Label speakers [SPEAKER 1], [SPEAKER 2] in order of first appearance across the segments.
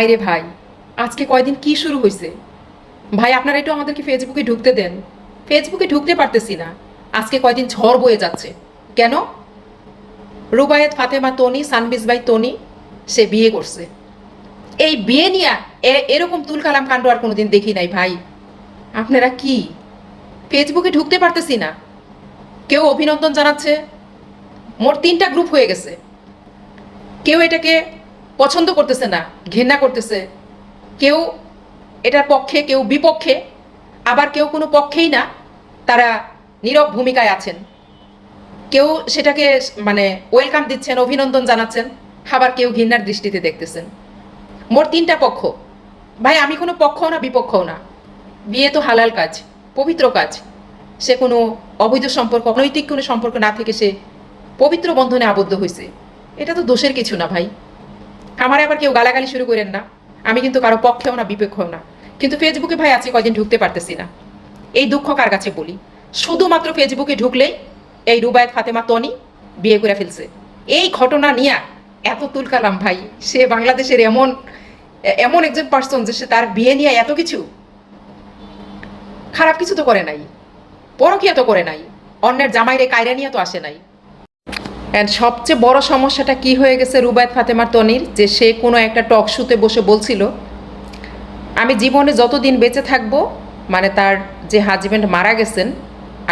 [SPEAKER 1] ভাই রে ভাই, আজকে কয়দিন কি শুরু হয়েছে ভাই, আপনারা একটু আমাদেরকে ফেসবুকে ঢুকতে দেন। ফেসবুকে ঢুকতে পারতেছি না। আজকে কয়দিন ঝড় বয়ে যাচ্ছে। কেন? রুবায়েত, ফাতেমা, তনি, সানবিজ ভাই, তনি, সে বিয়ে করছে। এই বিয়ে নিয়ে এরকম তুলকালাম কাণ্ড আর কোনোদিন দেখি নাই ভাই। আপনারা কি? ফেসবুকে ঢুকতে পারতেছি না। কেউ অভিনন্দন জানাচ্ছে। মোট তিনটা গ্রুপ হয়ে গেছে। কেউ এটাকে পছন্দ করতেছে না, ঘৃণা করতেছে। কেউ এটার পক্ষে, কেউ বিপক্ষে, আবার কেউ কোনো পক্ষেই না, তারা নীরব ভূমিকায় আছেন। কেউ সেটাকে মানে ওয়েলকাম দিচ্ছেন, অভিনন্দন জানাচ্ছেন, আবার কেউ ঘৃণার দৃষ্টিতে দেখতেছেন। মোট তিনটা পক্ষ। ভাই, আমি কোনো পক্ষও না, বিপক্ষও না। বিয়ে তো হালাল কাজ, পবিত্র কাজ। সে কোনো অবৈধ সম্পর্ক, অনৈতিক কোনো সম্পর্ক না থেকে সে পবিত্র বন্ধনে আবদ্ধ হয়েছে এটা তো দোষের কিছু না ভাই। আমার আবার কেউ গালাগালি শুরু করেন না। আমি কিন্তু কারও পক্ষেও না বিপক্ষেও না। কিন্তু ফেসবুকে ভাই আজকে কয়দিন ঢুকতে পারতেছি না। এই দুঃখ কার কাছে বলি? শুধুমাত্র ফেসবুকে ঢুকলেই এই রুবায়ত, ফাতেমা, তনি বিয়ে করে ফেলছে। এই ঘটনা নিয়ে এত তুলকালাম ভাই। সে বাংলাদেশের এমন এমন একজন পার্সন যে সে তার বিয়ে নিয়ে এত কিছু খারাপ কিছু তো করে নাই, পরকিয়া তো করে নাই। অন্যের জামাইরে কায়রা নিয়ে তো আসে নাই। অ্যান্ড সবচেয়ে বড় সমস্যাটা কি হয়ে গেছে রুবায়ত ফাতেমার তনির? যে সে কোনো একটা টক শুতে বসে বলছিল, আমি জীবনে যতদিন বেঁচে থাকব মানে তার যে হাজব্যান্ড মারা গেছেন,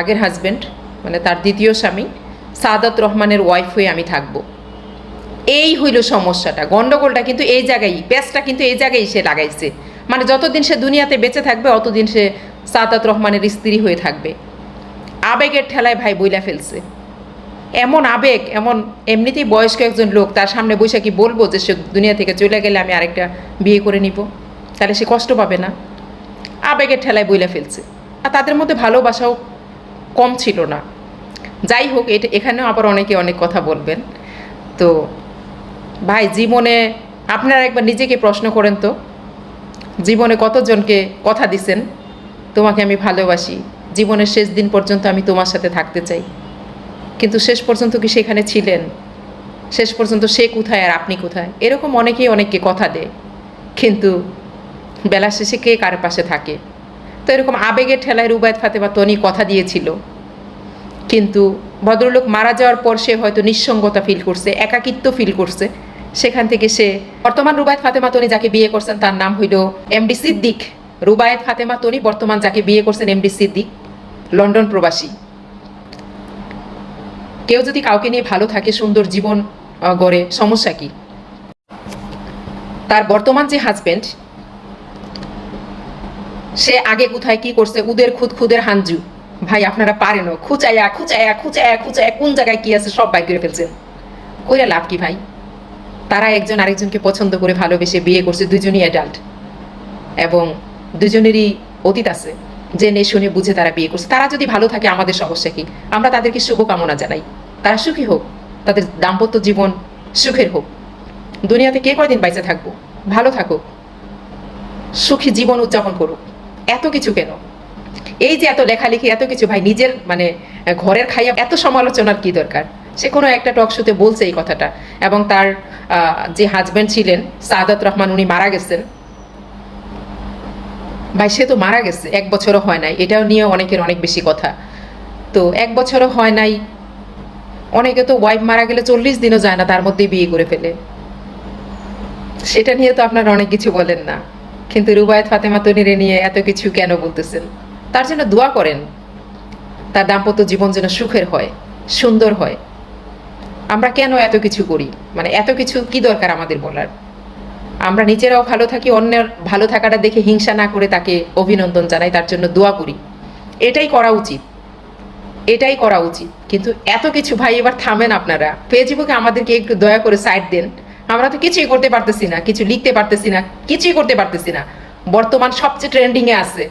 [SPEAKER 1] আগের হাজব্যান্ড মানে তার দ্বিতীয় স্বামী, সাদাত রহমানের ওয়াইফ হয়ে আমি থাকব। এই হইল সমস্যাটা। গন্ডগোলটা কিন্তু এই জায়গায়, প্যাচটা কিন্তু এই জায়গায় সে লাগাইছে। মানে যতদিন সে দুনিয়াতে বেঁচে থাকবে, অতদিন সে সাদাত রহমানের স্ত্রী হয়ে থাকবে। আবেগের ঠেলায় ভাই বইলা ফেলছে। এমন আবেগ, এমন এমনিতেই বয়স্ক একজন লোক, তার সামনে বসে কি বলব যে সে দুনিয়া থেকে চলে গেলে আমি আরেকটা বিয়ে করে নিব? তাহলে সে কষ্ট পাবে না। আবেগের ঠেলায় বইলা ফেলছে। আর তাদের মধ্যে ভালোবাসাও কম ছিল না। যাই হোক, এটা এখানেও আবার অনেকে অনেক কথা বলবেন। তো ভাই, জীবনে আপনারা একবার নিজেকে প্রশ্ন করেন তো, জীবনে কতজনকে কথা দিছেন? তোমাকে আমি ভালোবাসি। জীবনের শেষ দিন পর্যন্ত আমি তোমার সাথে থাকতে চাই। কিন্তু শেষ পর্যন্ত কি সেখানে ছিলেন? শেষ পর্যন্ত সে কোথায় আর আপনি কোথায়? এরকম অনেকেই অনেককে কথা দেয়। কিন্তু বেলা শেষে কে কার পাশে থাকে? তো এরকম আবেগের ঠেলায় রুবায়ত, ফাতেমা, তনি কথা দিয়েছিল। কিন্তু ভদ্রলোক মারা যাওয়ার পর সে হয়তো নিঃসঙ্গতা ফিল করছে, একাকিত্ব ফিল করছে। সেখান থেকে সে বর্তমান রুবায়ত, ফাতেমা, তনি যাকে বিয়ে করছেন তার নাম হইল এমডি সিদ্দিক। রুবায়ত, ফাতেমা, তনি বর্তমান যাকে বিয়ে করছেন এমডি সিদ্দিক, লন্ডন প্রবাসী। কেউ যদি কাউকে নিয়ে ভালো থাকে, সুন্দর জীবন গড়ে, সমস্যা কি? তার বর্তমান যে হাজবেন্ড সে আগে কোথায় কি করছে? উদের খুদ খুদের হাঞ্জু ভাই, আপনারা পারেনও খুচাইয়া খুচাইয়া খুচাইয়া খুচাইয়া, কোন জায়গায় কি আছে, সব বাইর করে ফেলছেন কইরা লাভ কি ভাই? তারা একজন আরেকজনকে পছন্দ করে, ভালোবেসে বিয়ে করছে, দুজনই অ্যাডাল্ট এবং দুজনেরই অতীত আছে। জেনে শুনে বুঝে তারা বিয়ে করছে। তারা যদি ভালো থাকে, আমাদের সমস্যা কি? আমরা তাদেরকে শুভকামনা জানাই। তারা সুখী হোক, তাদের দাম্পত্য জীবন সুখের হোক। দুনিয়াতে কে কয়দিন বাইচে থাকব? ভালো থাকুক। সুখী জীবন উদযাপন করুক। এত কিছু কেন? এই যে এত লেখালেখি, এত কিছু ভাই, নিজের মানে ঘরের খাইয়া এত সমালোচনার কি দরকার? সে কোনো একটা টক শোতে বলছে এই কথাটা। এবং তার যে হাজব্যান্ড ছিলেন, সাদাত রহমান, উনি মারা গেছেন। ভাই, সে তো মারা গেছে, এক বছরও হয় নাই। এটাও নিয়ে অনেকের অনেক বেশি কথা। তো এক বছরও হয় নাই। অনেকে তো ওয়াইফ মারা গেলে চল্লিশ দিনও যায় না, তার মধ্যেই বিয়ে করে ফেলে। সেটা নিয়ে তো আপনারা অনেক কিছু বলেন না। কিন্তু রুবায়ত ফাতেমা তনিরে নিয়ে এত কিছু কেন বলতেছেন? তার জন্য দোয়া করেন। তার দাম্পত্য জীবন যেন সুখের হয়, সুন্দর হয়। আমরা কেন এত কিছু করি? মানে এত কিছু কি দরকার আমাদের বলার? আমরা নিজেরাও ভালো থাকি, অন্যের ভালো থাকাটা দেখে হিংসা না করে তাকে অভিনন্দন জানাই, তার জন্য দোয়া করি। এটাই করা উচিত। এটাই করা উচিত। কিন্তু এত কিছু ভাই, এবার থামেন আপনারা। ফেসবুকে আমাদেরকে একটু দয়া করে সাইড দেন। আমরা তো কিছুই করতে পারতেছি না, কিছু লিখতে পারতেছি না, কিছুই করতে পারতেছি না। বর্তমান সবচেয়ে ট্রেন্ডিংয়ে আছে।